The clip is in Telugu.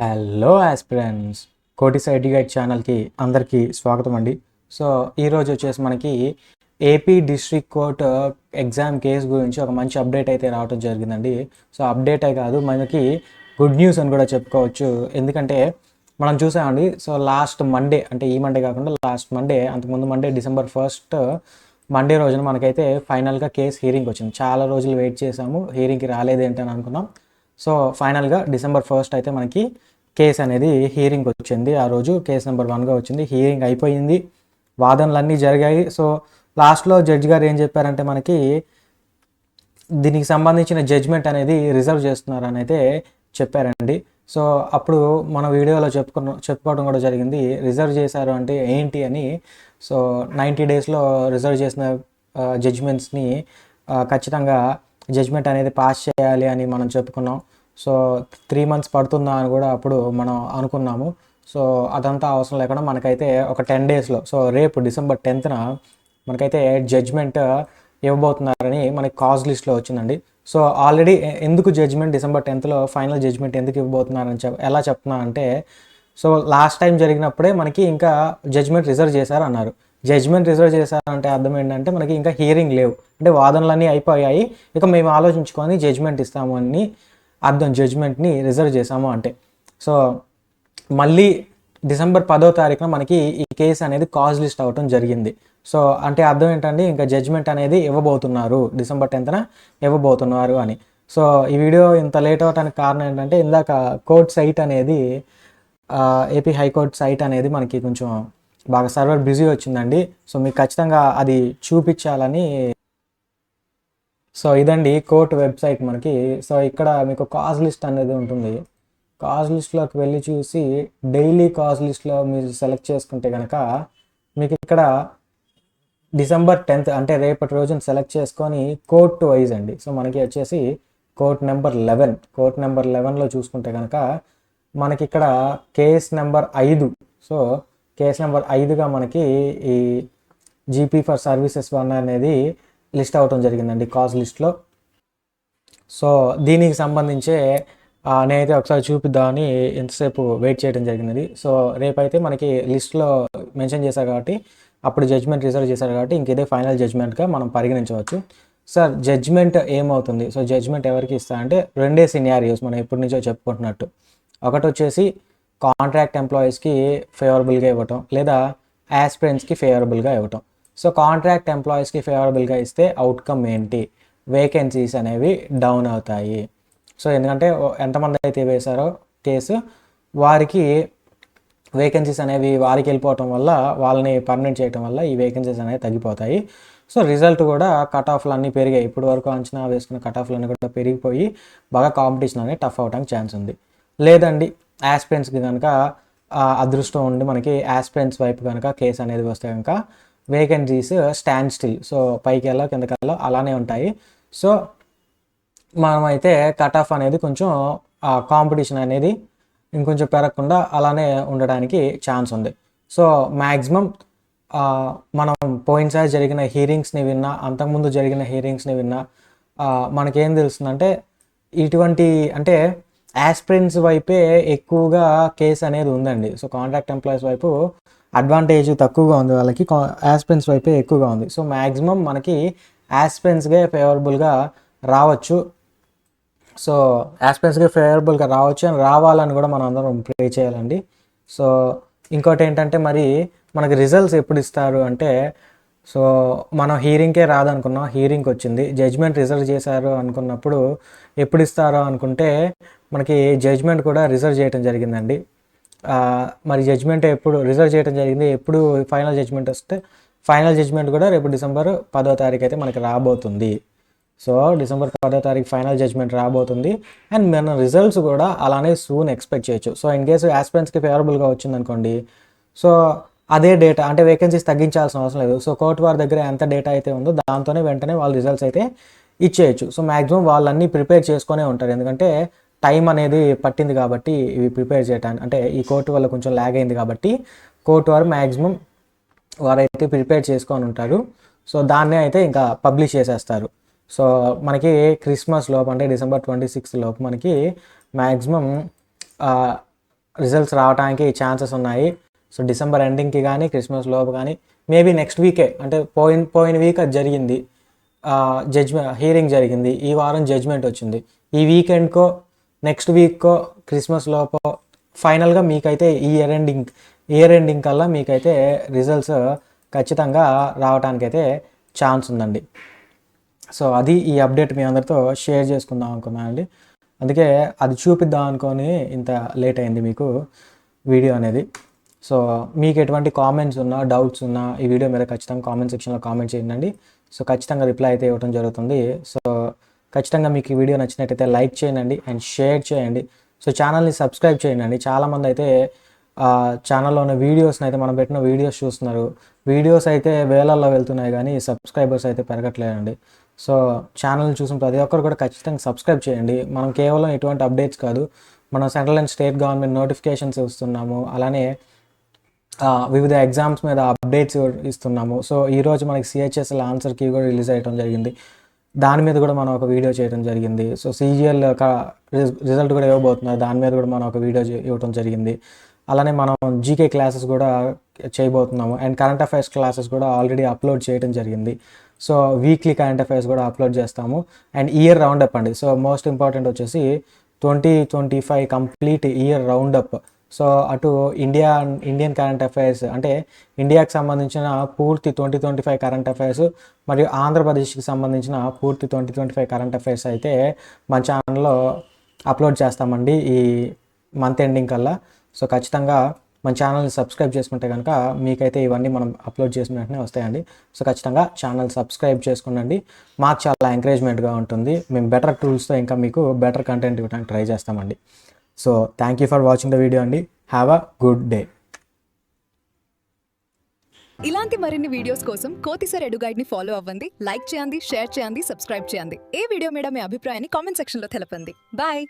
హలో ఆస్పిరెంట్స్ కోటి సైడ్ గైడ్ ఛానల్కి అందరికీ స్వాగతం అండి. సో ఈరోజు వచ్చేసి మనకి AP district court exam case గురించి ఒక మంచి అప్డేట్ అయితే రావడం జరిగిందండి. సో అప్డేటే కాదు మనకి గుడ్ న్యూస్ అని కూడా చెప్పుకోవచ్చు. ఎందుకంటే మనం చూసామండి సో లాస్ట్ మండే అంటే ఈ మండే కాకుండా లాస్ట్ మండే అంతకుముందు మండే డిసెంబర్ ఫస్ట్ మండే రోజున మనకైతే ఫైనల్గా కేసు హీరింగ్ వచ్చింది. చాలా రోజులు వెయిట్ చేసాము హీరింగ్కి రాలేదేంటని అనుకున్నాం. సో ఫైనల్గా డిసెంబర్ ఫస్ట్ అయితే మనకి కేసు అనేది హీరింగ్ వచ్చింది. ఆ రోజు కేసు నెంబర్ వన్గా వచ్చింది. హీరింగ్ అయిపోయింది. వాదనలు అన్నీ జరిగాయి సో లాస్ట్లో జడ్జి గారు ఏం చెప్పారంటే మనకి దీనికి సంబంధించిన జడ్జ్మెంట్ అనేది రిజర్వ్ చేస్తున్నారని అయితే చెప్పారండి. సో అప్పుడు మన వీడియోలో చెప్పుకున్న చెప్పుకోవడం కూడా జరిగింది. రిజర్వ్ చేశారు అంటే ఏంటి అని. సో నైంటీ డేస్లో రిజర్వ్ చేసిన జడ్జ్మెంట్స్ని ఖచ్చితంగా జడ్జ్మెంట్ అనేది పాస్ చేయాలి అని మనం చెప్పుకున్నాం. సో త్రీ మంత్స్ పడుతుందా అని కూడా అప్పుడు మనం అనుకున్నాము. సో అదంతా అవసరం లేకుండా మనకైతే ఒక టెన్ డేస్లో సో రేపు డిసెంబర్ టెన్త్న మనకైతే జడ్జ్మెంట్ ఇవ్వబోతున్నారని మనకి కాజ్ లిస్ట్లో వచ్చిందండి. సో ఆల్రెడీ ఎందుకు జడ్జ్మెంట్ డిసెంబర్ టెన్త్లో ఫైనల్ జడ్జ్మెంట్ ఎందుకు ఇవ్వబోతున్నారని చెప్ ఎలా చెప్తున్నా అంటే సో లాస్ట్ టైం జరిగినప్పుడే మనకి ఇంకా జడ్జ్మెంట్ రిజర్వ్ చేశారు అన్నారు జడ్జ్మెంట్ రిజర్వ్ చేశారంటే అర్థం ఏంటంటే మనకి ఇంకా హియరింగ్ లేవు. అంటే వాదనలన్నీ అయిపోయాయి. ఇక మేము ఆలోచించుకొని జడ్జ్మెంట్ ఇస్తాము అని అర్థం జడ్జ్మెంట్ని రిజర్వ్ చేశాము అంటే. సో మళ్ళీ డిసెంబర్ పదో తారీఖున మనకి ఈ కేసు అనేది కాజ్ లిస్ట్ అవ్వటం జరిగింది. సో అంటే అర్థం ఏంటండి? ఇంకా జడ్జ్మెంట్ అనేది ఇవ్వబోతున్నారు. డిసెంబర్ టెన్త్న ఇవ్వబోతున్నారు అని. సో ఈ వీడియో ఇంత లేట్ అవ్వడానికి కారణం ఏంటంటే ఇందాక కోర్ట్ సైట్ అనేది ఏపీ హైకోర్ట్ సైట్ అనేది మనకి కొంచెం బాగా సర్వర్ బిజీ వచ్చిందండి. సో మీకు ఖచ్చితంగా అది చూపించాలని సో ఇదండి కోర్ట్ వెబ్సైట్ మనకి. సో ఇక్కడ మీకు కాజ్ లిస్ట్ అనేది ఉంటుంది. కాజ్ లిస్ట్లోకి వెళ్ళి చూసి డైలీ కాజ్ లిస్ట్లో మీరు సెలెక్ట్ చేసుకుంటే కనుక మీకు ఇక్కడ డిసెంబర్ టెన్త్ అంటే రేపటి రోజున సెలెక్ట్ చేసుకొని కోర్ట్ వైజ్ అండి. సో మనకి వచ్చేసి court number eleven. Court number లెవెన్లో చూసుకుంటే కనుక మనకి ఇక్కడ కేస్ నెంబర్ ఐదు. సో కేస్ నెంబర్ ఐదుగా మనకి ఈ జీపీ ఫర్ సర్వీసెస్ వన్ అనేది లిస్ట్ అవటం జరిగిందండి కాజ్ లిస్ట్లో సో దీనికి సంబంధించే నేనైతే ఒకసారి చూపిద్దామని ఎంతసేపు వెయిట్ చేయడం జరిగినది. సో రేపైతే మనకి లిస్ట్లో మెన్షన్ చేశారు కాబట్టి అప్పుడు జడ్జ్మెంట్ రిజర్వ్ చేశారు కాబట్టి ఇంక ఇదే ఫైనల్ జడ్జ్మెంట్గా మనం పరిగణించవచ్చు. సార్ జడ్జ్మెంట్ ఏమవుతుంది? సో జడ్జ్మెంట్ ఎవరికి ఇస్తా అంటే రెండే సినారియోస్ మనం ఎప్పటి నుంచో చెప్పుకుంటున్నట్టు. ఒకటి వచ్చేసి కాంట్రాక్ట్ ఎంప్లాయీస్కి ఫేవరబుల్గా ఇవ్వటం లేదా యాస్పిరెంట్స్కి ఫేవరబుల్గా ఇవ్వటం. సో కాంట్రాక్ట్ ఎంప్లాయీస్కి ఫేవరబుల్గా ఇస్తే అవుట్కమ్ ఏంటి? వేకెన్సీస్ అనేవి డౌన్ అవుతాయి. సో ఎందుకంటే ఎంతమంది అయితే వేశారో కేసు వారికి వేకెన్సీస్ అనేవి వారికి వెళ్ళిపోవటం వల్ల వాళ్ళని పర్మనెంట్ చేయటం వల్ల ఈ వేకెన్సీస్ అనేవి తగ్గిపోతాయి. సో రిజల్ట్ కూడా కట్ ఆఫ్లు అన్నీ పెరిగాయి. ఇప్పుడు వరకు అంచనా వేసుకున్న కట్ ఆఫ్లు అన్నీ కూడా పెరిగిపోయి బాగా కాంపిటీషన్ అనేది టఫ్ అవడానికి ఛాన్స్ ఉంది. లేదండి యాస్పిరెంట్స్కి కనుక అదృష్టం ఉండి మనకి యాస్పిరెంట్స్ వైపు కనుక కేసు అనేది వస్తే కనుక వేకెన్సీస్ స్టాండ్ స్టిల్. సో పైకి వెళ్ళో కిందకి వెళ్ళో అలానే ఉంటాయి. సో మనమైతే కట్ ఆఫ్ అనేది కొంచెం కాంపిటీషన్ అనేది ఇంకొంచెం పెరగకుండా అలానే ఉండడానికి ఛాన్స్ ఉంది. సో మ్యాక్సిమం మనం పోయినసారి జరిగిన హీరింగ్స్ని విన్నా అంతకుముందు జరిగిన హీరింగ్స్ని విన్నా మనకేం తెలుస్తుందంటే ఇటువంటి అంటే యాస్పిరెంట్స్ వైపే ఎక్కువగా కేసు అనేది ఉందండి. సో కాంట్రాక్ట్ ఎంప్లాయీస్ వైపు అడ్వాంటేజ్ తక్కువగా ఉంది వాళ్ళకి ఆస్పెన్స్ వైపే ఎక్కువగా ఉంది. సో మ్యాక్సిమం మనకి యాస్పిరెంట్స్గా ఫేవరబుల్గా రావచ్చు. సో యాస్పిరెంట్స్కి ఫేవరబుల్గా రావచ్చు అని రావాలని కూడా మనం అందరం ప్రే చేయాలండి. సో ఇంకోటి ఏంటంటే మరి మనకి రిజల్ట్స్ ఎప్పుడు ఇస్తారు అంటే సో మనం హీరింగ్కే రాదనుకున్నాం హీరింగ్కి వచ్చింది. జడ్జ్మెంట్ రిజర్వ్ చేశారు అనుకున్నప్పుడు ఎప్పుడు ఇస్తారో అనుకుంటే మనకి జడ్జ్మెంట్ కూడా రిజర్వ్ చేయడం జరిగిందండి. మరి జడ్జ్మెంట్ ఎప్పుడు రిజర్వ్ చేయడం జరిగింది ఎప్పుడు ఫైనల్ జడ్జ్మెంట్ వస్తే ఫైనల్ జడ్జ్మెంట్ కూడా రేపు డిసెంబర్ పదో తారీఖు అయితే మనకి రాబోతుంది. సో డిసెంబర్ పదో తారీఖు ఫైనల్ జడ్జ్మెంట్ రాబోతుంది. అండ్ మన రిజల్ట్స్ కూడా అలానే సూన్ ఎక్స్పెక్ట్ చేయొచ్చు. సో ఇన్ కేసు యాస్పిరెంట్స్కి ఫేవరబుల్గా వచ్చిందనుకోండి సో అదే డేటా అంటే వేకెన్సీస్ తగ్గించాల్సిన అవసరం లేదు. సో కోర్టు వారి దగ్గర ఎంత డేటా అయితే ఉందో దాంతోనే వెంటనే వాళ్ళు రిజల్ట్స్ అయితే ఇచ్చేయచ్చు. సో మ్యాక్సిమం వాళ్ళన్నీ ప్రిపేర్ చేసుకునే ఉంటారు. ఎందుకంటే టైం అనేది పట్టింది కాబట్టి ఇవి ప్రిపేర్ చేయడానికి అంటే ఈ కోర్టు వల్ల కొంచెం ల్యాగ్ అయింది కాబట్టి కోర్టు వారు మ్యాక్సిమం వారైతే ప్రిపేర్ చేసుకొని ఉంటారు. సో దాన్నే అయితే ఇంకా పబ్లిష్ చేసేస్తారు. సో మనకి క్రిస్మస్ లోపు అంటే డిసెంబర్ ట్వంటీ సిక్స్త్ లోపు మనకి మ్యాక్సిమం రిజల్ట్స్ రావడానికి ఛాన్సెస్ ఉన్నాయి. సో డిసెంబర్ ఎండింగ్కి కానీ క్రిస్మస్ లోపు కానీ మేబీ నెక్స్ట్ వీకే అంటే పోయిన పోయిన వీక్ అది జరిగింది. జడ్జ్మెంట్ హియరింగ్ జరిగింది. ఈ వారం జడ్జ్మెంట్ వచ్చింది. ఈ వీకెండ్కో నెక్స్ట్ వీక్కో క్రిస్మస్ లోపో ఫైనల్గా మీకైతే ఈ ఇయర్ ఎండింగ్ ఇయర్ ఎండింగ్ కల్లా మీకైతే రిజల్ట్స్ ఖచ్చితంగా రావడానికైతే ఛాన్స్ ఉందండి. సో అది ఈ అప్డేట్ మీ అందరితో షేర్ చేసుకుందాం అనుకున్నానండి. అందుకే అది చూపిద్దాం అనుకొని ఇంత లేట్ అయింది మీకు వీడియో అనేది. సో మీకు ఎటువంటి కామెంట్స్ ఉన్నా డౌట్స్ ఉన్నా ఈ వీడియో మీద ఖచ్చితంగా కామెంట్ సెక్షన్లో కామెంట్ చేయండి. సో ఖచ్చితంగా రిప్లై అయితే ఇవ్వడం జరుగుతుంది. సో ఖచ్చితంగా మీకు ఈ వీడియో నచ్చినట్టయితే లైక్ చేయండి అండ్ షేర్ చేయండి. సో ఛానల్ని సబ్స్క్రైబ్ చేయండి. చాలామంది అయితే ఛానల్లో ఉన్న వీడియోస్ని అయితే మనం పెట్టిన వీడియోస్ చూస్తున్నారు. వీడియోస్ అయితే వేలల్లో వెళ్తున్నాయి కానీ సబ్స్క్రైబర్స్ అయితే పెరగట్లేదండి. సో ఛానల్ చూసిన ప్రతి ఒక్కరు కూడా ఖచ్చితంగా సబ్స్క్రైబ్ చేయండి. మనం కేవలం ఎటువంటి అప్డేట్స్ కాదు మనం central and state government notifications ఇస్తున్నాము. అలానే వివిధ ఎగ్జామ్స్ మీద అప్డేట్స్ ఇస్తున్నాము. సో ఈరోజు మనకి సిహెచ్ఎస్ఎల్ ఆన్సర్ కీ కూడా రిలీజ్ అయ్యడం జరిగింది. దాని మీద కూడా మనం ఒక వీడియో చేయడం జరిగింది. సో సీజీఎల్ రిజల్ట్ కూడా ఇవ్వబోతున్నారు. దాని మీద కూడా మనం ఒక వీడియో ఇవ్వడం జరిగింది. అలానే మనం జీకే క్లాసెస్ కూడా చేయబోతున్నాము. అండ్ కరెంట్ అఫైర్స్ క్లాసెస్ కూడా ఆల్రెడీ అప్లోడ్ చేయడం జరిగింది. సో వీక్లీ కరెంట్ అఫైర్స్ కూడా అప్లోడ్ చేస్తాము. అండ్ ఇయర్ రౌండప్ అండి. సో మోస్ట్ ఇంపార్టెంట్ వచ్చేసి twenty twenty five complete year roundup. So అటు ఇండియా ఇండియన్ కరెంట్ అఫైర్స్ అంటే ఇండియాకి సంబంధించిన పూర్తి twenty twenty five current affairs మరియు ఆంధ్రప్రదేశ్కి సంబంధించిన పూర్తి twenty twenty five current affairs అయితే మన ఛానల్లో అప్లోడ్ చేస్తామండి ఈ మంత్ ఎండింగ్ కల్లా. సో ఖచ్చితంగా మన ఛానల్ని సబ్స్క్రైబ్ చేసుకుంటే కనుక మీకైతే ఇవన్నీ మనం అప్లోడ్ చేసిన వెంటనే వస్తాయండి. సో ఖచ్చితంగా ఛానల్ సబ్స్క్రైబ్ చేసుకునండి. మాకు చాలా ఎంకరేజ్మెంట్గా ఉంటుంది. మేము బెటర్ టూల్స్తో ఇంకా మీకు బెటర్ కంటెంట్ ఇవ్వడానికి ట్రై చేస్తామండి. So thank you for watching the video అండి. హ్యావ్ అ గుడ్ డే ఇలాంటి మరిన్ని వీడియోస్ కోసం కోతిసర్ ఎడుగైడ్ని ఫాలో అవ్వండి లైక్ చేయండి షేర్ చేయండి సబ్స్క్రైబ్ చేయండి. ఏ వీడియో మీద మీ అభిప్రాయాన్ని కామెంట్ సెక్షన్లో తెలపండి. బాయ్